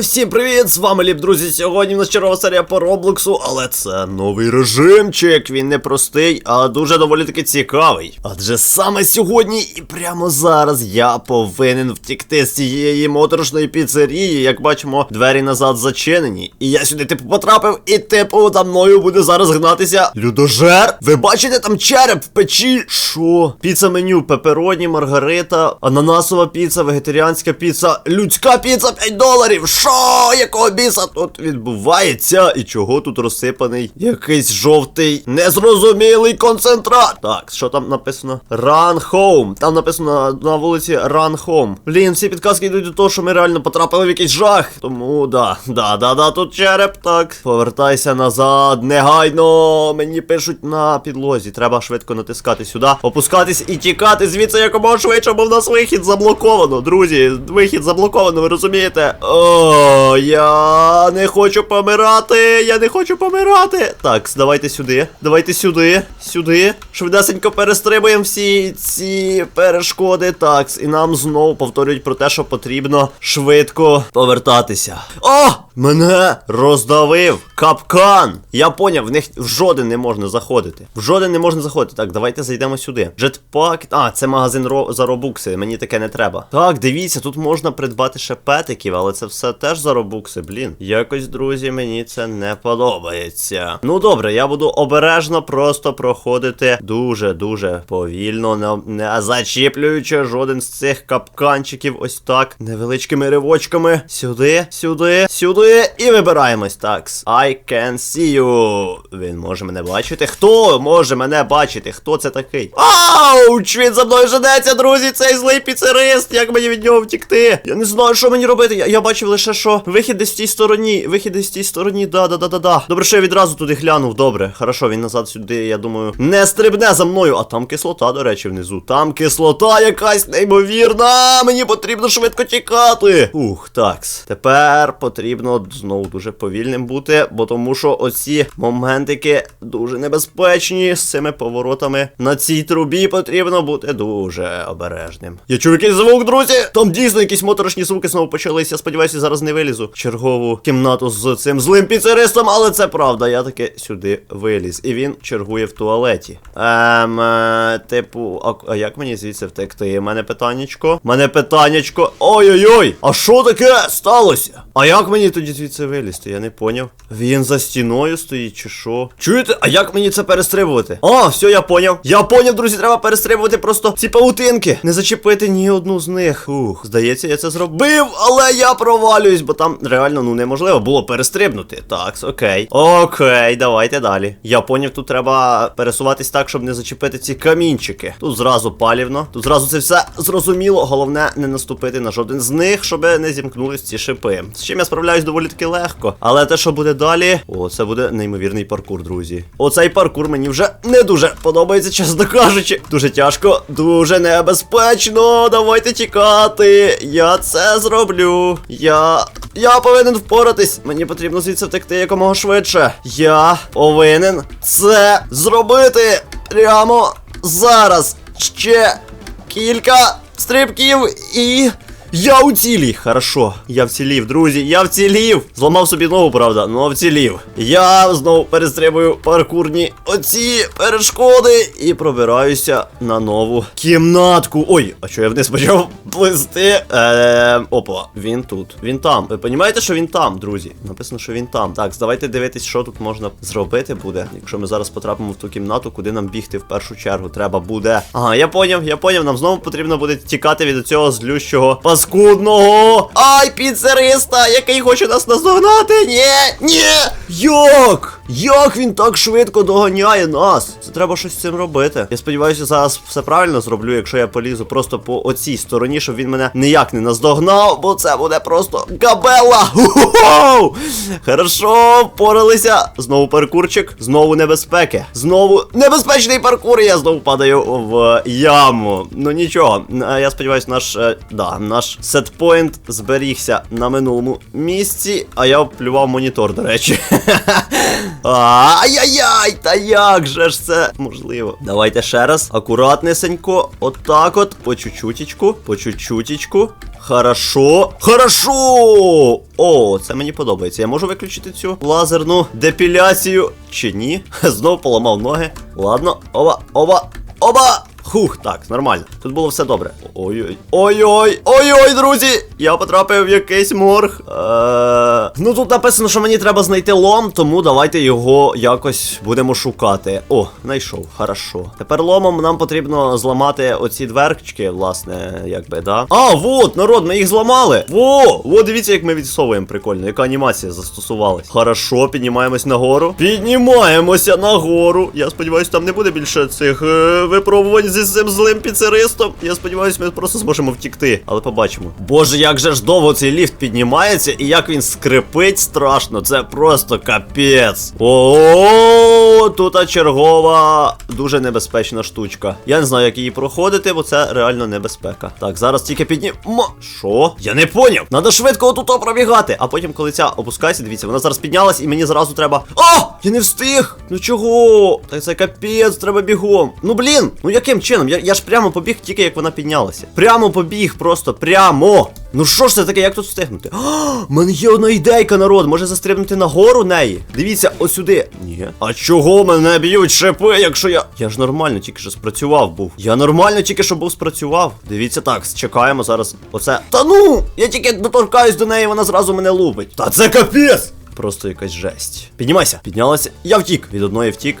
Всім привіт! З вами Ліп, друзі. Сьогодні в нас чергова серія по Роблоксу, але це новий режимчик. Він не простий, а дуже доволі таки цікавий. Адже саме сьогодні і прямо зараз я повинен втікти з цієї моторошної піцерії. Як бачимо, двері назад зачинені. І я сюди типу потрапив, і типу за мною буде зараз гнатися людожер. Ви бачите там череп в печі? Що? Піца меню, пепероні, маргарита, ананасова піца, вегетаріанська піца, людська піца 5 доларів. Що? Якого біса тут відбувається? І чого тут розсипаний якийсь жовтий, незрозумілий концентрат? Так, що там написано? Run home. Там написано на вулиці Run home. Блін, всі підказки йдуть до того, що ми реально потрапили в якийсь жах. Тому да, да, да, да, тут череп. Так. Повертайся назад, негайно. Мені пишуть на підлозі. Треба швидко натискати сюди, опускатись і тікати звідси якомога швидше, бо в нас вихід заблоковано. Друзі, вихід заблоковано, ви розумієте? О, я не хочу помирати. Я не хочу помирати. Так, давайте сюди. Давайте сюди. Сюди. Швидесенько перестрибуємо всі ці перешкоди. Так, і нам знову повторюють про те, що потрібно швидко повертатися. О! Мене роздавив капкан. Я поняв, в них в жоден не можна заходити. В жоден не можна заходити. Так, давайте зайдемо сюди. Джетпак. А, це магазин ро... за робукси. Мені таке не треба. Так, дивіться, тут можна придбати ще петиків, але це все теж за робукси. Блін. Якось, друзі, мені це не подобається. Ну добре, я буду обережно просто проходити дуже-дуже повільно, не, не зачіплюючи жоден з цих капканчиків. Ось так. Невеличкими ривочками. Сюди, сюди, сюди. І вибираємось. Так. I can see you. Він може мене бачити. Хто може мене бачити? Хто це такий? Ауч! Він за мною женеться, друзі! Цей злий піцерист! Як мені від нього втікти? Я не знаю, що мені робити. Я, я бачив лише, що вихід в тій стороні. Вихід в тій стороні. Да, да, да, да, да. Добре, що я відразу туди глянув. Добре. Хорошо, він назад сюди, я думаю, не стрибне за мною. А там кислота, до речі, внизу. Там кислота якась неймовірна. Мені потрібно швидко тікати. Ух, такс. Тепер потрібно знову дуже повільним бути, бо тому що оці моментики дуже небезпечні з цими поворотами. На цій трубі потрібно бути дуже обережним. Я чув якийсь звук, друзі! Там дійсно якісь моторошні звуки знову почалися. Я сподіваюся, зараз не вилізу в чергову кімнату з цим злим піцеристом, але це правда. Я таки сюди виліз. І він чергує в туалеті. Ем, е, типу, а, а як мені звідси втекти? Мене питаннячко. Мене питаннячко. Ой-ой-ой! А що таке сталося? А як мені тоді звідси вилізти? Я не поняв. Він за стіною стоїть, чи що? Чуєте? А як мені це перестрибувати? А, все, я поняв. Я поняв, друзі, треба перестрибувати просто ці паутинки. Не зачепити ні одну з них. Ух, здається, я це зробив, але я провалююсь, бо там реально ну неможливо було перестрибнути. Так, окей. Окей, давайте далі. Я поняв, тут треба пересуватись так, щоб не зачепити ці камінчики. Тут зразу палівно, тут зразу це все зрозуміло. Головне не наступити на жоден з них, щоб не зімкнулись ці шипи. З чим я справляюсь доволі таки легко. Але те, що буде далі, о, це буде неймовірний паркур, друзі. Оцей паркур мені вже не дуже подобається, чесно кажучи. Дуже тяжко, дуже небезпечно. Давайте тікати. Я це зроблю. Я. Я повинен впоратись. Мені потрібно звідси втекти якомога швидше. Я повинен це зробити прямо зараз. Ще кілька стрибків і. Я у цілі. Хорошо. Я вцілів, друзі. Я вцілів. Зламав собі ногу, правда, но вцілів. Я знову перестрибую паркурні оці перешкоди і пробираюся на нову кімнатку. Ой, а що я вниз почав плисти? Ем, опа, він тут. Він там. Ви розумієте, що він там, друзі? Написано, що він там. Так, давайте дивитись, що тут можна зробити буде. Якщо ми зараз потрапимо в ту кімнату, куди нам бігти в першу чергу треба буде. Ага, я поняв, я поняв. Нам знову потрібно буде тікати від цього злющого паскудного. Ай, піцериста, який хоче нас наздогнати. Ні, ні. Як? Як він так швидко доганяє нас? Це треба щось з цим робити. Я сподіваюся, зараз все правильно зроблю, якщо я полізу просто по оцій стороні, щоб він мене ніяк не наздогнав, бо це буде просто габела. Хорошо, впоралися. Знову паркурчик, знову небезпеки. Знову небезпечний паркур. Я знову падаю в яму. Ну нічого, е, я сподіваюся, наш е, да, наш сетпоінт зберігся на минулому місці, а я плював монітор, до речі. Ай-яй-яй, та як же ж це можливо? Давайте ще раз, акуратнесенько, отак от, по чуть-чутічку, по чуть-чутічку. Хорошо. Хорошо! О, це мені подобається. Я можу виключити цю лазерну депіляцію. Чи ні? Знов поламав ноги. Ладно, оба, оба, оба! Хух, так, нормально. Тут було все добре. Ой-ой. Ой-ой, ой-ой, друзі! Я потрапив в якийсь морг. Е... Ну тут написано, що мені треба знайти лом, тому давайте його якось будемо шукати. О, знайшов, хорошо. Тепер ломом нам потрібно зламати оці дверчики, власне, якби, да. А, вот, народ, ми їх зламали. Во! Во, дивіться, як ми відсовуємо прикольно, яка анімація застосувалась. Хорошо, піднімаємось нагору. Піднімаємося нагору. Я сподіваюся, там не буде більше цих е, випробувань зі цим злим піцеристом. Я сподіваюся, ми просто зможемо втікти. Але побачимо. Боже, як же ж довго цей ліфт піднімається і як він скрипить страшно. Це просто капець. О, тут чергова дуже небезпечна штучка. Я не знаю, як її проходити, бо це реально небезпека. Так, зараз тільки піднімо. Що? Я не поняв. Надо швидко отут пробігати. А потім, коли ця опускається, дивіться, вона зараз піднялась, і мені зразу треба. О! Я не встиг! Ну чого? Так це капець, треба бігом. Ну блін, ну яким чином? Я, я ж прямо побіг, тільки як вона піднялася. Прямо побіг, просто прямо. Ну що ж це таке, як тут встигнути? В мене є одна ідейка, народ. Може застрибнути нагору неї? Дивіться, ось сюди. Ні. А чого мене б'ють шипи, якщо я. Я ж нормально тільки що спрацював був. Я нормально тільки що був спрацював. Дивіться так, чекаємо зараз. Оце. Та ну! Я тільки доторкаюсь до неї, вона зразу мене лупить. Та це капець! Просто якась жесть. Піднімайся, піднялася. Я втік. Від одної втік.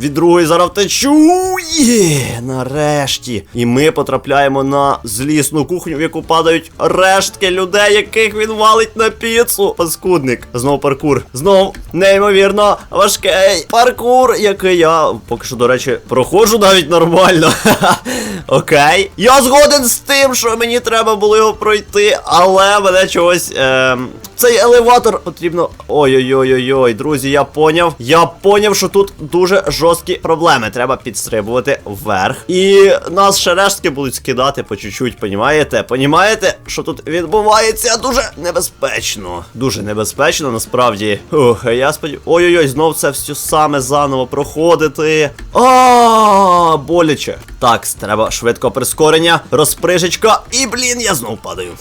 Від другої зараз втечу. Є, нарешті. І ми потрапляємо на злісну кухню, в яку падають рештки людей, яких він валить на піцу. Паскудник. Знов паркур. Знов неймовірно важкий паркур, який я поки що, до речі, проходжу навіть нормально. Окей. Я згоден з тим, що мені треба було його пройти, але мене чогось. Ем... Цей елеватор потрібно. Ой-ой-ой-ой-ой, друзі, я поняв. Я поняв, що тут дуже жорсткі проблеми. Треба підстрибувати вверх. І нас ще рештки будуть скидати по чуть-чуть, понімаєте? Понімаєте, що тут відбувається дуже небезпечно. Дуже небезпечно, насправді. Ух, я сподів... Ой-ой-ой, знов це все саме заново проходити. А, боляче. Так, треба швидко прискорення, розприжечка. І, блін, я знов падаю.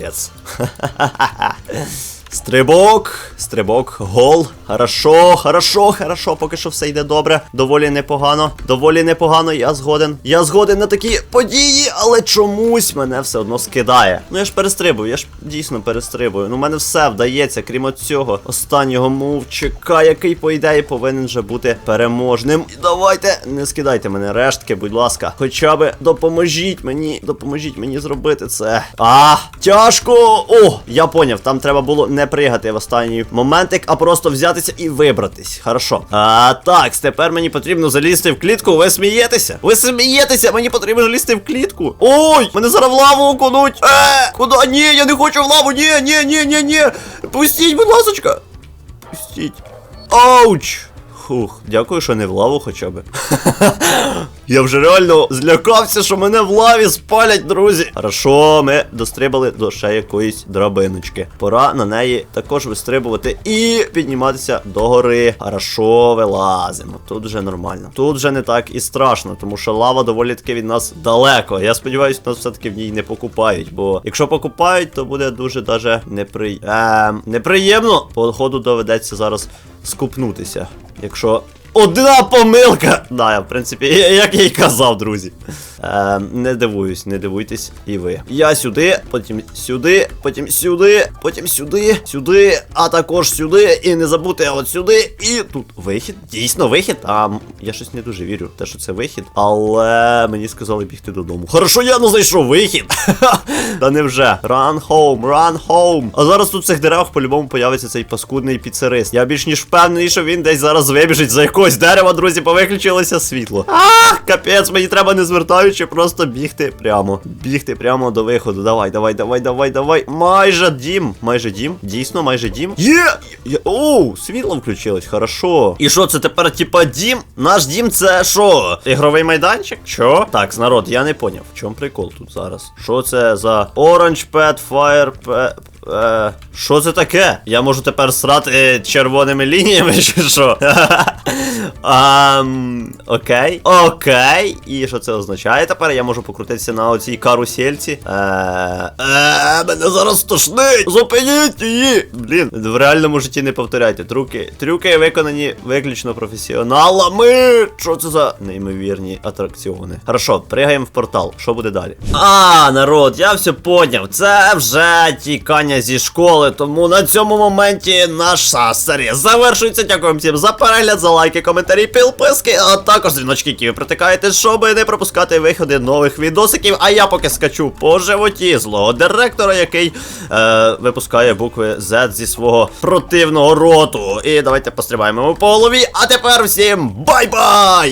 Капець. Стрибок, стрибок, гол. Хорошо, хорошо, хорошо, поки що все йде добре. Доволі непогано. Доволі непогано, я згоден. Я згоден на такі події, але чомусь мене все одно скидає. Ну я ж перестрибую, я ж дійсно перестрибую. Ну, мене все вдається, крім цього останнього мовчика, який, по ідеї, повинен же бути переможним. І давайте, не скидайте мене рештки, будь ласка. Хоча би допоможіть мені, допоможіть мені зробити це. А, тяжко! О, я поняв, там треба було не пригати в останній моментик, а просто взятися і вибратись. Хорошо. А так, тепер мені потрібно залізти в клітку. Ви смієтеся? Ви смієтеся? Мені потрібно залізти в клітку. Ой, мене зараз в лаву окунуть. Е, куди? Ні, я не хочу в лаву. Ні, ні, ні, ні, ні. Пустіть, будь ласочка. Пустіть. Ауч. Хух, дякую, що не в лаву хоча б. Я вже реально злякався, що мене в лаві спалять, друзі. Хорошо, ми дострибали до ще якоїсь драбиночки. Пора на неї також вистрибувати і підніматися до гори. Хорошо, вилазимо. Тут вже нормально. Тут вже не так і страшно, тому що лава доволі таки від нас далеко. Я сподіваюся, нас все-таки в ній не покупають. Бо якщо покупають, то буде дуже даже непри... ем, неприємно. Походу доведеться зараз скупнутися. Якщо. Одна помилка! Да, в принципі, як я й казав, друзі. Е, не дивуюсь, не дивуйтесь і ви. Я сюди, потім сюди, потім сюди, потім сюди, сюди, а також сюди. І не забути от сюди. І тут вихід. Дійсно, вихід. А я щось не дуже вірю, те, що це вихід. Але мені сказали бігти додому. Хорошо, я не знайшов вихід. Та невже. Run home, run home. А зараз тут в цих деревах по-любому появиться цей паскудний піцерист. Я більш ніж впевнений, що він десь зараз вибіжить за якогось дерева, друзі, повиключилося світло. Ах, капець, мені треба не звертаючи, просто бігти прямо. Бігти прямо до виходу. Давай, давай, давай, давай, давай. Майже дім. Майже дім. Дійсно, майже дім. Є! Оу, світло включилось, хорошо. І що це тепер, типа, дім? Наш дім це що? Ігровий майданчик? Що? Так, народ, я не поняв. В чому прикол тут зараз? Що це за Orange Pet Fire Pet... Е, що це таке? Я можу тепер срати червоними лініями, чи що? Ам, окей. Окей. І що це означає тепер? Я можу покрутитися на оцій карусельці. Е, е, мене зараз тошнить! Зупиніть її! Блін, в реальному житті не повторяйте. Трюки, трюки виконані виключно професіоналами. Що це за неймовірні атракціони? Хорошо, пригаємо в портал. Що буде далі? А, народ, я все поняв. Це вже тікання зі школи. Тому на цьому моменті наша серія завершується. Дякую всім за перегляд, за лайки, коментарі, підписки, а також дзвіночки, які ви притикаєте, щоб не пропускати виходи нових відосиків. А я поки скачу по животі злого директора, який е, випускає букви Z зі свого противного роту. І давайте пострибаємо по голові. А тепер всім бай-бай!